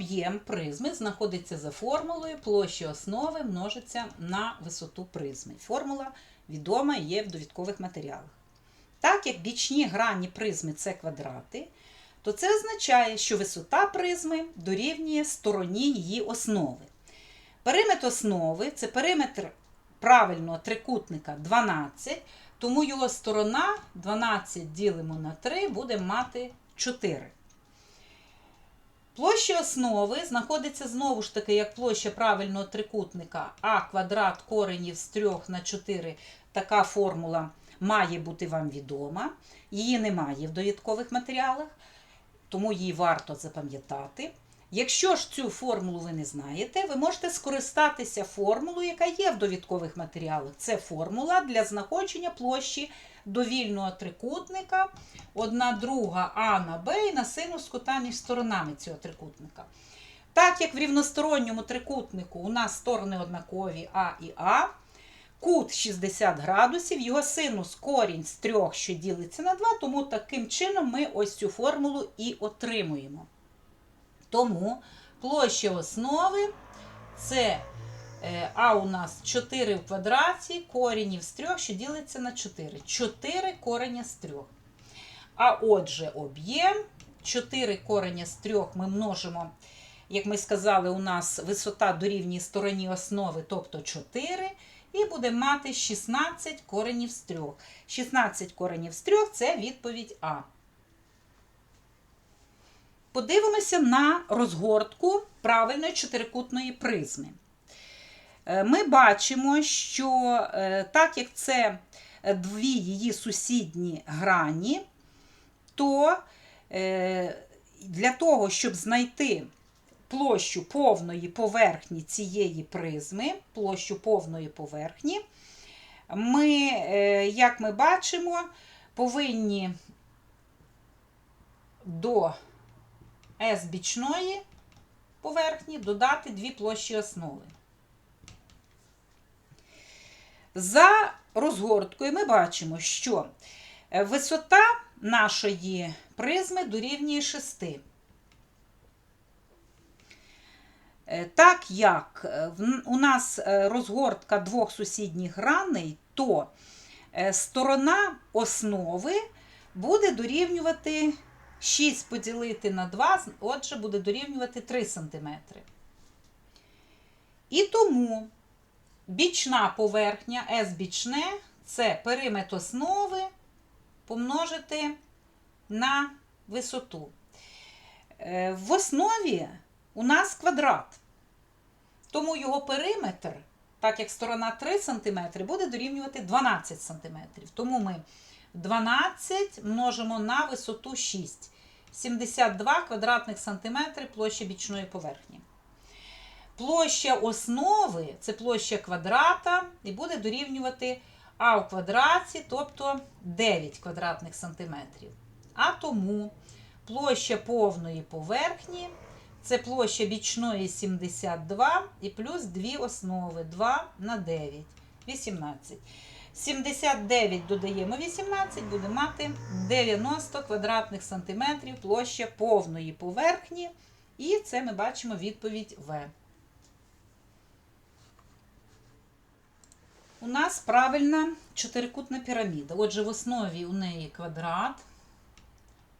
об'єм призми знаходиться за формулою площі основи множиться на висоту призми. Формула відома є в довідкових матеріалах. Так як бічні грані призми це квадрати, то це означає, що висота призми дорівнює стороні її основи. Периметр основи це периметр правильного трикутника 12, тому його сторона 12 ділимо на 3 буде мати 4. Площа основи знаходиться знову ж таки як площа правильного трикутника а квадрат коренів з 3 на 4. Така формула має бути вам відома. Її немає в довідкових матеріалах, тому її варто запам'ятати. Якщо ж цю формулу ви не знаєте, ви можете скористатися формулою, яка є в довідкових матеріалах. Це формула для знаходження площі довільного трикутника, одна друга А на Б і на синус кута між сторонами цього трикутника. Так як в рівносторонньому трикутнику у нас сторони однакові А і А, кут 60 градусів, його синус корінь з 3, що ділиться на 2, тому таким чином ми ось цю формулу і отримуємо. Тому площа основи це А у нас 4 в квадраті, корінів з 3, що ділиться на 4. 4 кореня з 3. А отже, об'єм 4 кореня з 3 ми множимо, як ми сказали, у нас висота дорівнює стороні основи, тобто 4. І буде мати 16 коренів з 3. 16 коренів з 3 це відповідь А. Подивимося на розгортку правильної чотирикутної призми. Е, Ми бачимо, що е, так як це дві її сусідні грані, то е, для того, щоб знайти площу повної поверхні цієї призми, площу повної поверхні, ми, як ми бачимо, повинні до S бічної поверхні додати дві площі основи. За розгорткою ми бачимо, що е, висота нашої призми дорівнює 6. Е, Так як е, у нас розгортка двох сусідніх граней, то сторона основи буде дорівнювати 6 поділити на 2, отже, буде дорівнювати 3 см. І тому бічна поверхня S бічне це периметр основи помножити на висоту. Е, В основі у нас квадрат. Тому його периметр, так як сторона 3 см, буде дорівнювати 12 см. Тому ми 12 множимо на висоту 6. 72 квадратних сантиметри площа бічної поверхні. Площа основи це площа квадрата, і буде дорівнювати А в квадраті, тобто 9 квадратних сантиметрів. А тому площа повної поверхні це площа бічної 72 і плюс 2 основи 2 на 9, 18. 79 додаємо 18, буде мати 90 квадратних сантиметрів площа повної поверхні. І це ми бачимо відповідь В. нас правильна чотирикутна піраміда. Отже, в основі у неї квадрат,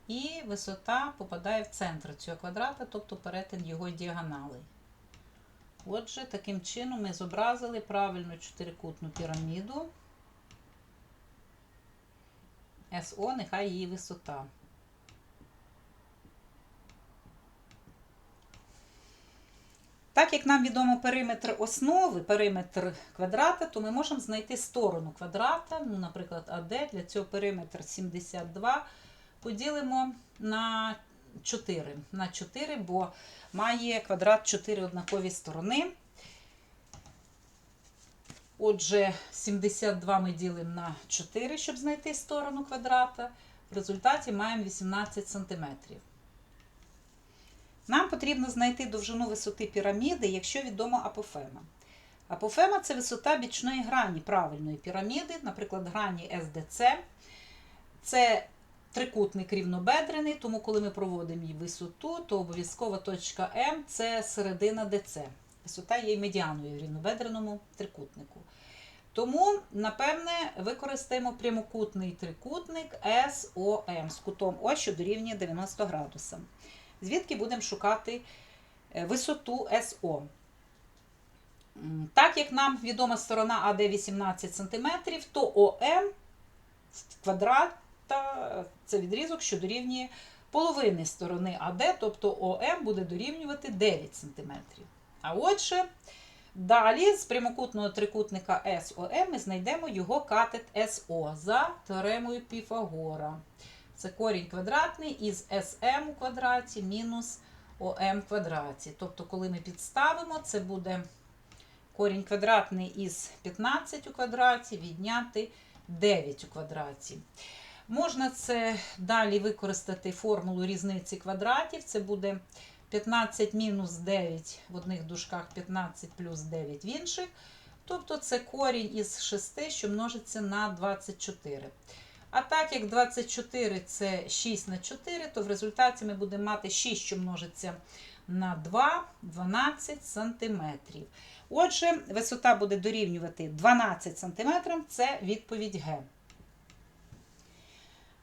і висота попадає в центр цього квадрата, тобто перетин його діагоналей. Отже, таким чином ми зобразили правильну чотирикутну піраміду. СО, нехай її висота. Так як нам відомо периметр основи, периметр квадрата, то ми можемо знайти сторону квадрата, ну, наприклад, АД, для цього периметр 72 поділимо на 4. На 4, бо має квадрат 4 однакові сторони. Отже, 72 ми ділимо на 4, щоб знайти сторону квадрата. В результаті маємо 18 см. Нам потрібно знайти довжину висоти піраміди, якщо відомо апофема. Апофема це висота бічної грані правильної піраміди, наприклад, грані СДЦ. Це трикутник рівнобедрений, тому коли ми проводимо її висоту, то обов'язково точка М це середина ДЦ. Висота є медіаною в рівнобедреному трикутнику. Тому, напевне, використаємо прямокутний трикутник SOM з кутом О, що дорівнює 90 градусам. Звідки будемо шукати е, висоту СО. Так як нам відома сторона АД 18 см, то ОМ квадрата це відрізок, що дорівнює половини сторони АД, тобто ОМ буде дорівнювати 9 см. А отже, далі з прямокутного трикутника SOM ми знайдемо його катет СО за теоремою Піфагора. Це корінь квадратний із SM у квадраті мінус ОМ квадраті. Тобто, коли ми підставимо, це буде корінь квадратний із 15 у квадраті відняти 9 у квадраті. Можна це далі використати формулу різниці квадратів. Це буде 15 мінус 9 в одних дужках 15 плюс 9 в інших. Тобто це корінь із 6, що множиться на 24. А так як 24 це 6 на 4, то в результаті ми будемо мати 6, що множиться на 2, 12 см. Отже, висота буде дорівнювати 12 см, це відповідь Г.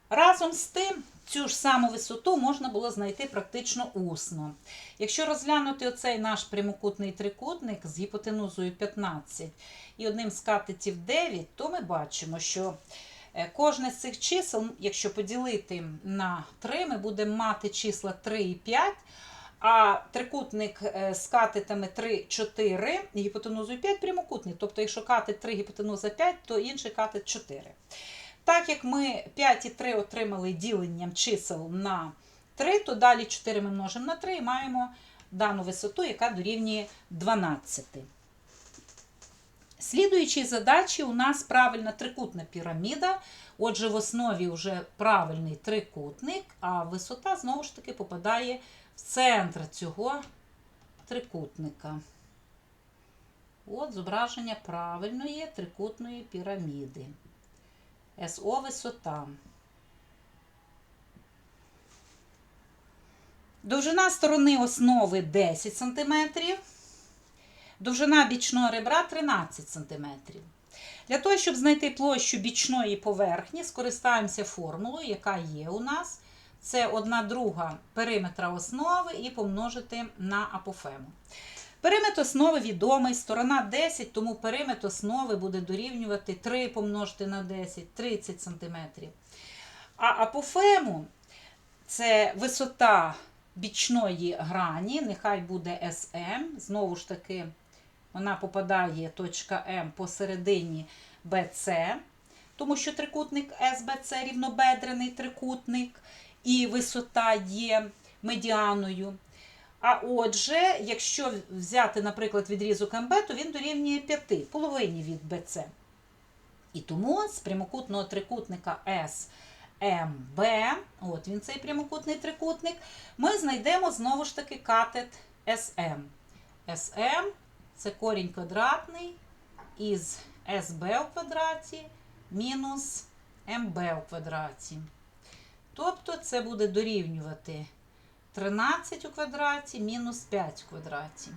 Разом з тим, цю ж саму висоту можна було знайти практично усно. Якщо розглянути оцей наш прямокутний трикутник з гіпотенузою 15 і одним з катетів 9, то ми бачимо, що кожне з цих чисел, якщо поділити на 3, ми будемо мати числа 3 і 5. А трикутник е, з катетами 3, 4 і гіпотенузою 5 прямокутний. Тобто, якщо катет 3, гіпотенуза 5, то інший катет 4. Так як ми 5 і 3 отримали діленням чисел на 3, то далі 4 ми множимо на 3 і маємо дану висоту, яка дорівнює 12. Слідуючі задачі у нас правильна трикутна піраміда. Отже, в основі вже правильний трикутник, а висота знову ж таки попадає в центр цього трикутника. От зображення правильної трикутної піраміди. СО висота. Довжина сторони основи 10 см. Довжина бічного ребра 13 см. Для того, щоб знайти площу бічної поверхні, скористаємося формулою, яка є у нас. Це 1 друга периметра основи і помножити на апофему. Периметр основи відомий, сторона 10, тому периметр основи буде дорівнювати 3 помножити на 10, 30 см. А апофему це висота бічної грані, нехай буде SM. Знову ж таки, вона попадає точка М посередині BC, тому що трикутник SBC рівнобедрений трикутник, і висота є медіаною. А отже, якщо взяти, наприклад, відрізок МБ, то він дорівнює 5, половині від БЦ. І тому з прямокутного трикутника СМБ, от він цей прямокутний трикутник, ми знайдемо знову ж таки катет СМ. СМ це корінь квадратний із СБ у квадраті мінус МБ у квадраті. Тобто це буде дорівнювати 13 у квадраті мінус 5 у квадраті.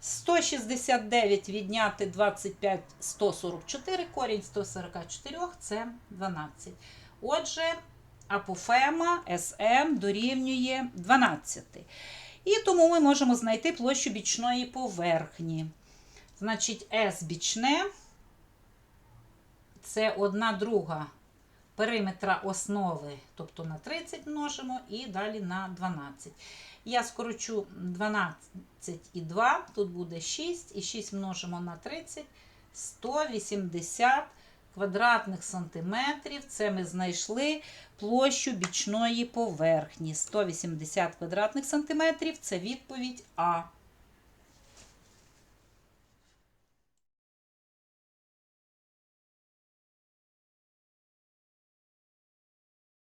169 відняти 25 144, корінь 144 це 12. Отже, апофема СМ дорівнює 12. І тому ми можемо знайти площу бічної поверхні. Значить, С бічне це 1 друга периметра основи, тобто на 30 множимо і далі на 12. Я скорочу 12 і 2, тут буде 6, і 6 множимо на 30, 180 квадратних сантиметрів. Це ми знайшли площу бічної поверхні. 180 квадратних сантиметрів це відповідь А.